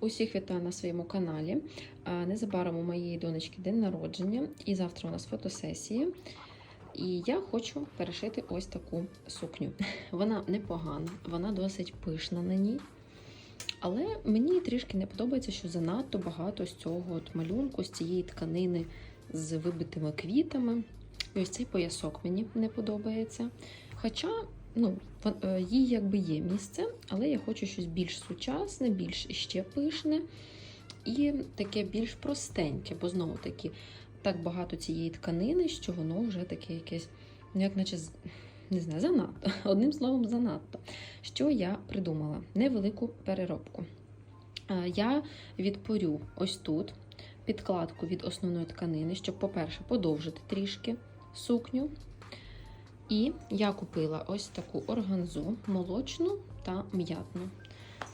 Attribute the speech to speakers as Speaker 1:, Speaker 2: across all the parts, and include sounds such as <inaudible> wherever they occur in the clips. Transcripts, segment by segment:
Speaker 1: Усіх вітаю на своєму каналі. Незабаром у моєї донечки день народження, і завтра у нас фотосесія. І я хочу перешити ось таку сукню. <laughs> Вона непогана, вона досить пишна на ній. Але мені трішки не подобається, що занадто багато з цього от малюнку, з цієї тканини з вибитими квітами. І ось цей поясок мені не подобається. Хоча ну, е, їй якби є місце, але я хочу щось більш сучасне, більш ще пишне і таке більш простеньке, бо знову таки так багато цієї тканини, що воно вже таке якесь, ну, як наче не знаю, занадто. <laughs> Одним словом, занадто. Що я придумала? Невелику переробку. Е, Я відпорю ось тут підкладку від основної тканини, щоб, по-перше, подовжити трішки сукню. І я купила ось таку органзу молочну та м'ятну.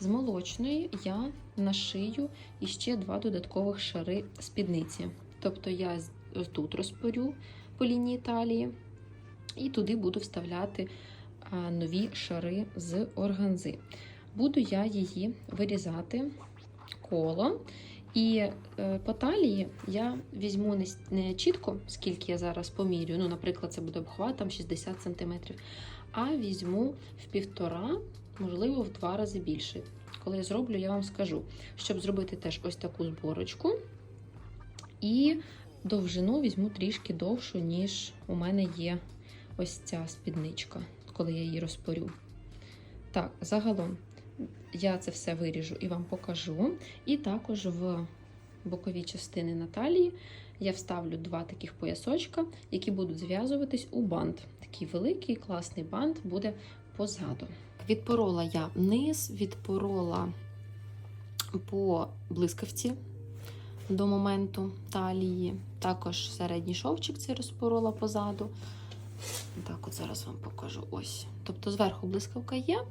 Speaker 1: З молочної я нашию іще два додаткових шари спідниці. Тобто я тут розпорю по лінії талії, і туди буду вставляти нові шари з органзи. Буду я її вирізати коло. І е, по талії я візьму не, чітко, скільки я зараз помірю. Ну, наприклад, це буде обхват там 60 см, а візьму в півтора, можливо, в два рази більше. Коли я зроблю, я вам скажу, щоб зробити теж ось таку зборочку. І довжину візьму трішки довшу, ніж у мене є ось ця спідничка, коли я її розпорю. Так, загалом я це все виріжу і вам покажу. І також в бокові частини Наталії я вставлю два таких поясочка, які будуть зв'язуватись у бант. Такий великий, класний бант буде позаду. Відпорола я низ, відпорола по блискавці до моменту талії. Також середній шовчик цей розпорола позаду. Так, от зараз вам покажу. Ось. Тобто зверху блискавка є.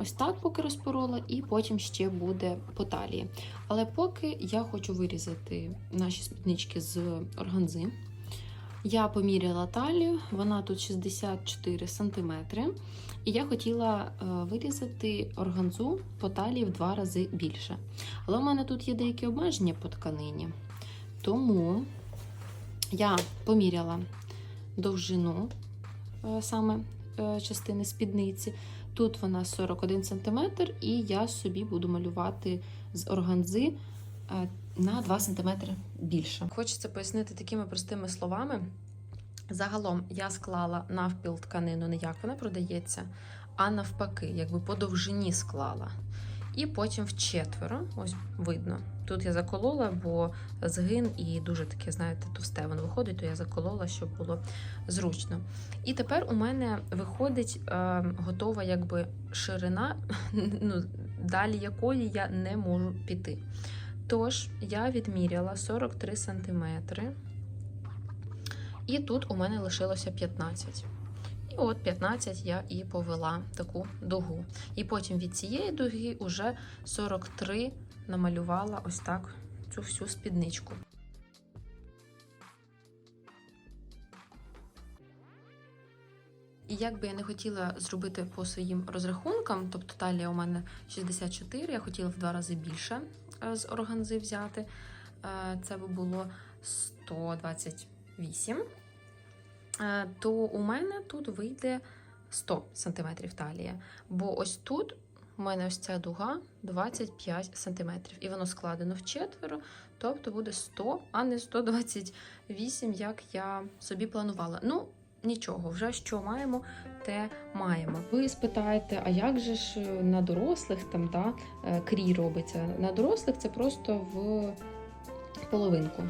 Speaker 1: Ось так поки розпорола, і потім ще буде по талії. Але поки я хочу вирізати наші спіднички з органзи. Я поміряла талію, вона тут 64 см. І я хотіла е, вирізати органзу по талії в два рази більше. Але у мене тут є деякі обмеження по тканині. Тому я поміряла довжину е, саме е, частини спідниці. Тут вона 41 см, і я собі буду малювати з органзи е, на 2 см більше. Хочеться пояснити такими простими словами. Загалом я склала навпіл тканину не як вона продається, а навпаки, якби по довжині склала. І потім в четверо, ось видно. Тут я заколола, бо згин і дуже таке, знаєте, товсте воно виходить, то я заколола, щоб було зручно. І тепер у мене виходить е, готова якби ширина, <laughs> ну, далі якої я не можу піти. Тож я відміряла 43 см. І тут у мене лишилося 15. І от 15 я і повела таку дугу. І потім від цієї дуги уже 43 намалювала ось так цю всю спідничку. І як би я не хотіла зробити по своїм розрахункам, тобто талія у мене 64, я хотіла в два рази більше е, з органзи взяти. Е, Це би було 128, е, то у мене тут вийде 100 см талія. Бо ось тут у мене ось ця дуга 25 см. І воно складено в четверо, тобто буде 100, а не 128, як я собі планувала. Ну, нічого, вже що маємо, те маємо. Ви спитаєте, а як же ж на дорослих там да, е, крій робиться? На дорослих це просто в половинку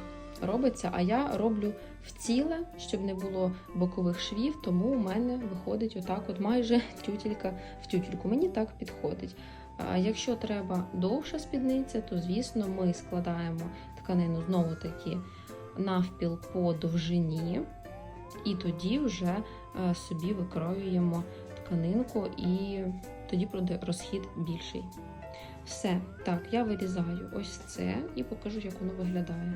Speaker 1: робиться, а я роблю в ціле, щоб не було бокових швів, тому у мене виходить отак, от майже <laughs> тютелька в тютельку. Мені так підходить. Якщо треба довша спідниця, то звісно ми складаємо тканину знову таки навпіл по довжині, і тоді вже е, собі викроюємо тканинку, і тоді буде розхід більший. Все, так, я вирізаю ось це і покажу, як воно виглядає.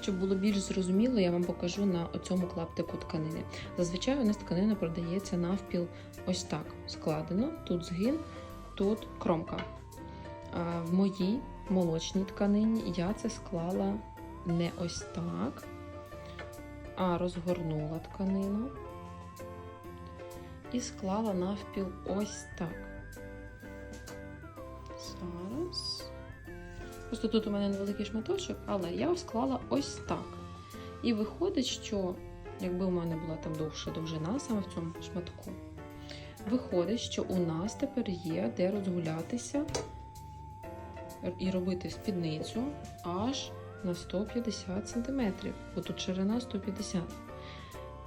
Speaker 1: Щоб було більш зрозуміло, я вам покажу на цьому клаптику тканини. Зазвичай у нас тканина продається навпіл ось так складено. Тут згин, тут кромка. А в моїй молочній тканині я це склала не ось так, а розгорнула тканину і склала навпіл ось так. Просто тут у мене невеликий шматочок, але я склала ось так. І виходить, що якби у мене була там довша довжина саме в цьому шматку, виходить, що у нас тепер є де розгулятися і робити спідницю аж на 150 см, бо тут ширина 150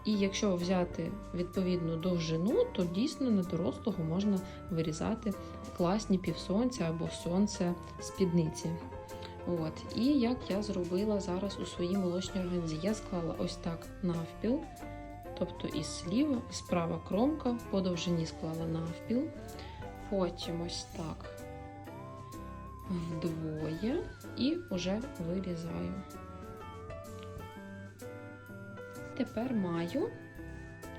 Speaker 1: І якщо взяти відповідну довжину, то дійсно на дорослого можна вирізати класні півсонця або сонце спідниці. От. І як я зробила зараз у своїй молочній організі, я склала ось так навпіл, тобто і зліва, і справа кромка, по довжині склала навпіл, потім ось так вдвоє і вже вирізаю. Тепер маю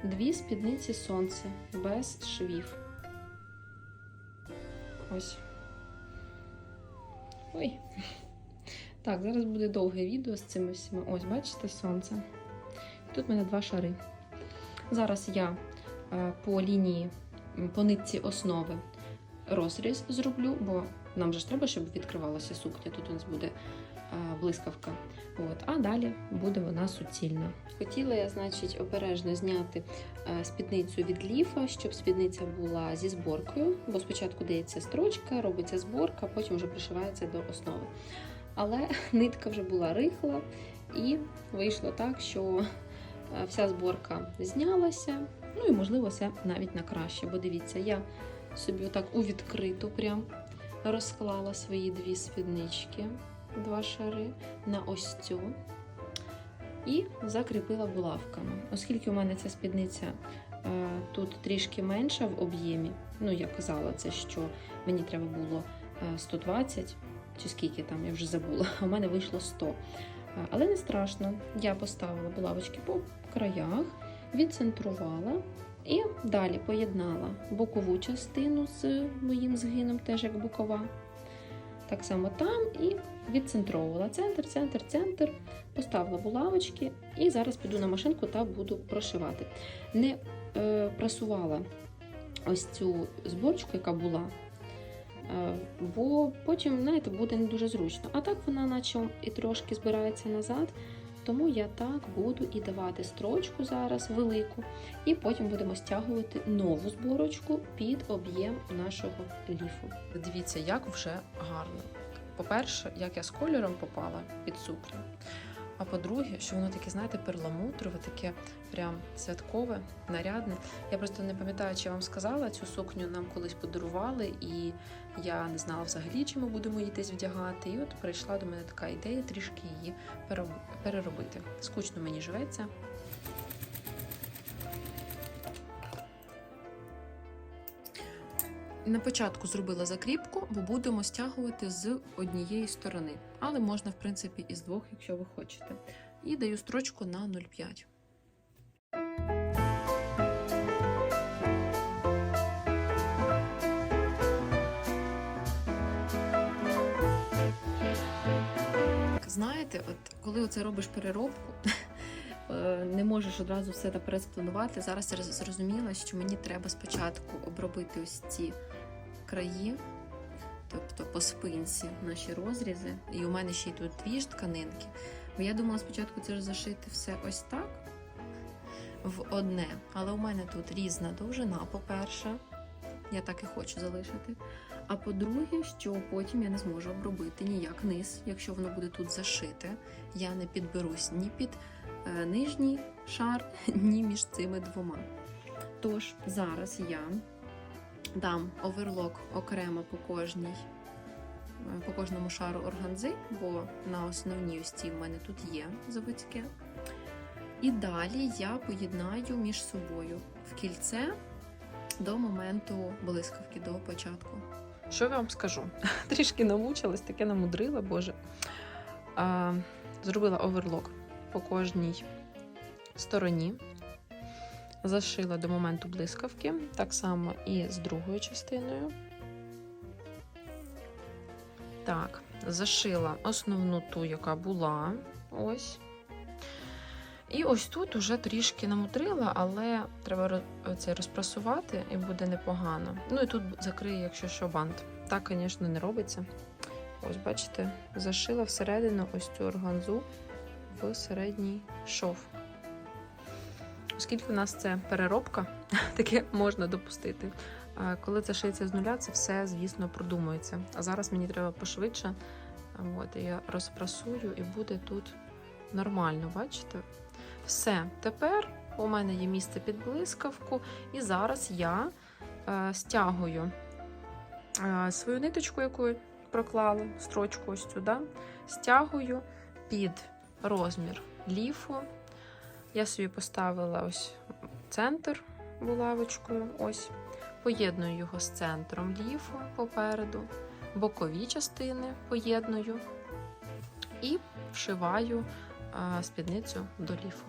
Speaker 1: дві спідниці сонця без швів. Ось. Ой. Так, зараз буде довге відео з цими всіма. Ось, бачите, сонце. Тут в мене два шари. Зараз я е, по лінії, по нитці основи розріз зроблю, бо нам же ж треба, щоб відкривалася сукня. Тут у нас буде блискавка. От, а далі буде вона суцільна. Хотіла я, значить, обережно зняти е, спідницю від ліфа, щоб спідниця була зі зборкою, бо спочатку дається строчка, робиться зборка, потім вже пришивається до основи. Але <laughs> нитка вже була рихла, і вийшло так, що е, вся зборка знялася. Ну і можливо, це навіть на краще. Бо дивіться, я собі отак у відкриту прям розклала свої дві спіднички, два шари на ось цю. І закріпила булавками. Оскільки у мене ця спідниця е, тут трішки менша в об'ємі, ну я казала це, що мені треба було е, 120 чи скільки там, я вже забула, а <laughs> у мене вийшло 100. Е, Але не страшно. Я поставила булавочки по краях, відцентрувала і далі поєднала бокову частину з моїм згином, теж як бокова. Так само там і відцентровувала центр, центр, центр, поставила булавочки і зараз піду на машинку та буду прошивати. Не е, прасувала ось цю зборочку, яка була, е, бо потім, знаєте, буде не дуже зручно. А так вона, наче і трошки збирається назад. Тому я так буду і давати строчку зараз велику, і потім будемо стягувати нову зборочку під об'єм нашого ліфу. Дивіться, як вже гарно. По-перше, як я з кольором попала під сукню. А по-друге, що воно таке, знаєте, перламутрове, таке прям святкове, нарядне. Я просто не пам'ятаю, чи я вам сказала, цю сукню нам колись подарували, і я не знала взагалі, чи ми будемо її десь вдягати. І от прийшла до мене така ідея трішки її перероб- переробити. Скучно мені живеться. На початку зробила закріпку, бо будемо стягувати з однієї сторони. Але можна, в принципі, і з двох, якщо ви хочете. І даю строчку на 0,5. Знаєте, от коли оце робиш переробку, <laughs> не можеш одразу все наперед спланувати. Зараз я зрозуміла, що мені треба спочатку обробити ось ці краї, тобто по спинці наші розрізи. І у мене ще й тут дві ж тканинки. Бо я думала спочатку це ж зашити все ось так в одне. Але у мене тут різна довжина, по-перше, я так і хочу залишити. А по-друге, що потім я не зможу обробити ніяк низ, якщо воно буде тут зашите. Я не підберусь ні під е, нижній шар, <laughs> ні між цими двома. Тож зараз я дам оверлок окремо по кожній, е, по кожному шару органзи, бо на основній ось в мене тут є заводське. І далі я поєднаю між собою в кільце до моменту блискавки, до початку. Що я вам скажу? <laughs> Трішки намучилась, таке намудрила, боже. А, зробила оверлок по кожній стороні. Зашила до моменту блискавки, так само і з другою частиною. Так, зашила основну ту, яка була. Ось. І ось тут уже трішки намутрила, але треба це розпрасувати і буде непогано. Ну і тут закриє, якщо що, бант. Так, звісно, не робиться. Ось, бачите, зашила всередину ось цю органзу в середній шов. Оскільки у нас це переробка, <laughs> таке можна допустити. Коли це шиється з нуля, це все, звісно, продумується. А зараз мені треба пошвидше. От, я розпрасую, і буде тут нормально, бачите? Все, тепер у мене є місце під блискавку, і зараз я е, стягую е, свою ниточку, яку проклала, строчку ось сюди, стягую під розмір ліфу. Я собі поставила ось центр булавочкою, ось, поєдную його з центром ліфу попереду, бокові частини поєдную і вшиваю спідницю до ліфу.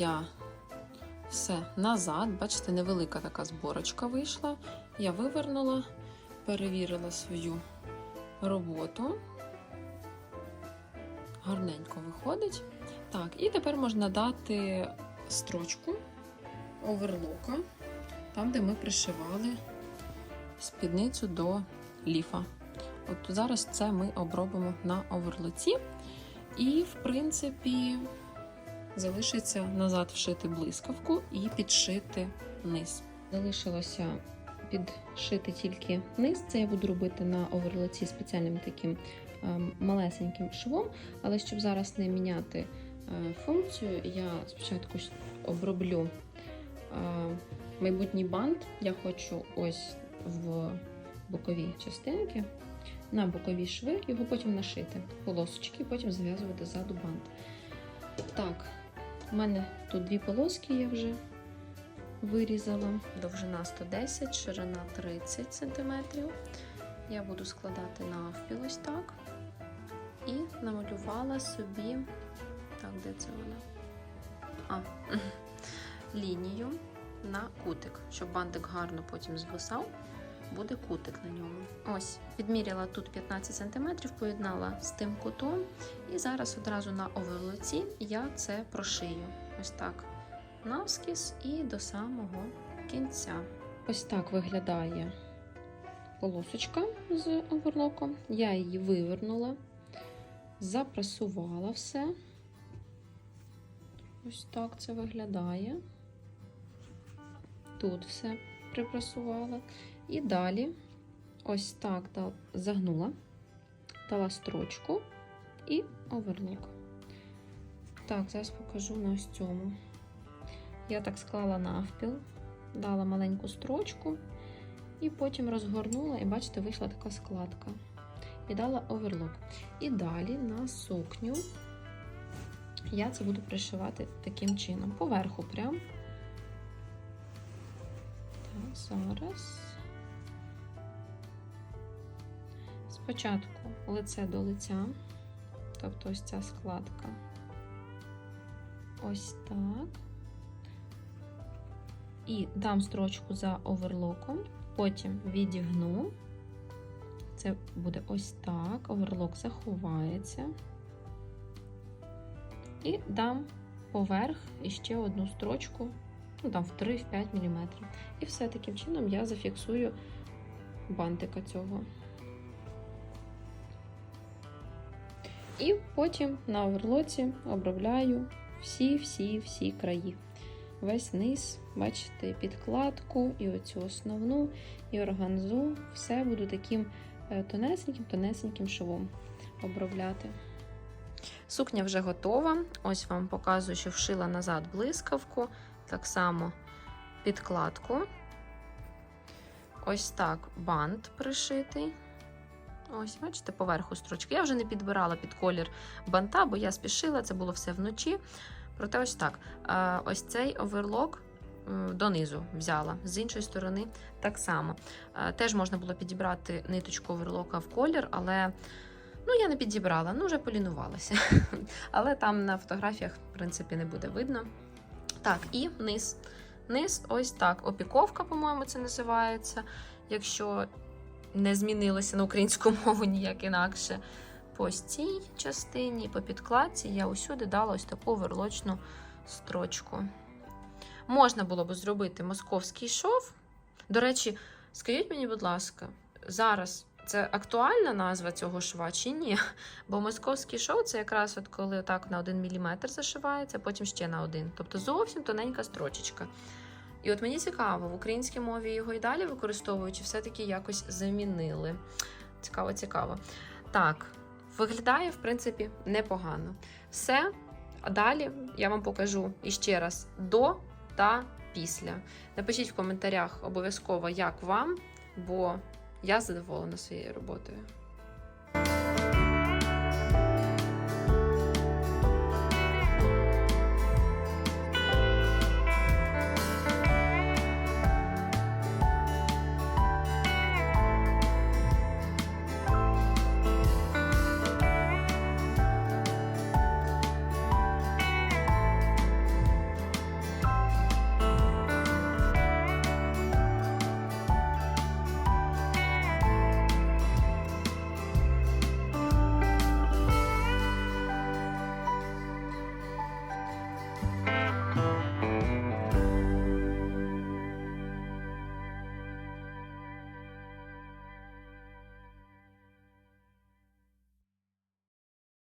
Speaker 1: Я все назад. Бачите, невелика така зборочка вийшла. Я вивернула, перевірила свою роботу. Гарненько виходить. Так, і тепер можна дати строчку оверлока, там, де ми пришивали спідницю до ліфа. От зараз це ми обробимо на оверлоці. І, в принципі, залишиться назад вшити блискавку і підшити низ. Залишилося підшити тільки низ. Це я буду робити на оверлоці спеціальним таким ем, малесеньким швом. Але щоб зараз не міняти е, функцію, я спочатку оброблю е, майбутній бант. Я хочу ось в бокові частинки. На бокові шви, його потім нашити полосочки, потім зав'язувати ззаду бант. Так, у мене тут дві полоски я вже вирізала. Довжина 110, ширина 30 см. Я буду складати навпіл ось так. І намалювала собі. Так, де це вона? А, <laughs> лінію на кутик, щоб бантик гарно потім звисав. Буде кутик на ньому. Ось, відміряла тут 15 см, поєднала з тим кутом. І зараз одразу на оверлоці я це прошию. Ось так. Навскіз і до самого кінця. Ось так виглядає полосочка з оверлоком. Я її вивернула, запрасувала все. Ось так це виглядає. Тут все припрасувала. І далі ось так загнула, дала строчку і оверлок. Так, зараз покажу на ось цьому. Я так склала навпіл, дала маленьку строчку, і потім розгорнула, і бачите, вийшла така складка. І дала оверлок. І далі на сукню я це буду пришивати таким чином. Поверху прям. Так, зараз. Спочатку лице до лиця, тобто ось ця складка. Ось так. І дам строчку за оверлоком, потім відігну. Це буде ось так. Оверлок заховається. І дам поверх іще одну строчку, ну там в 3-5 мм. І все таким чином я зафіксую бантика цього. І потім на оверлоці обробляю всі-всі-всі краї. Весь низ, бачите, підкладку, і оцю основну, і органзу. Все буду таким тонесеньким-тонесеньким швом обробляти. Сукня вже готова. Ось вам показую, що вшила назад блискавку. Так само підкладку. Ось так бант пришитий. Ось, бачите, поверху строчки. Я вже не підбирала під колір банта, бо я спішила, це було все вночі. Проте ось так. Ось цей оверлок е, донизу взяла. З іншої сторони так само. Е, Теж можна було підібрати ниточку оверлока в колір, але ну, я не підібрала, ну вже полінувалася. <laughs> Але там на фотографіях, в принципі, не буде видно. Так, і низ. Низ, ось так. Опіковка, по-моєму, це називається. Якщо не змінилося на українську <laughs> мову ніяк інакше. По цій частині, по підкладці, я усюди дала ось таку верлочну строчку. Можна було б зробити московський шов. До речі, скажіть мені, будь ласка, зараз це актуальна назва цього шва чи ні? <laughs> Бо московський шов це якраз от коли так на 1 мм зашивається, потім ще на один. Тобто зовсім тоненька строчечка. І от мені цікаво, в українській мові його і далі використовують, чи все-таки якось замінили. Цікаво, цікаво. Так, виглядає, в принципі, непогано. Все. А далі я вам покажу іще раз до та після. Напишіть в коментарях обов'язково, як вам, бо я задоволена своєю роботою.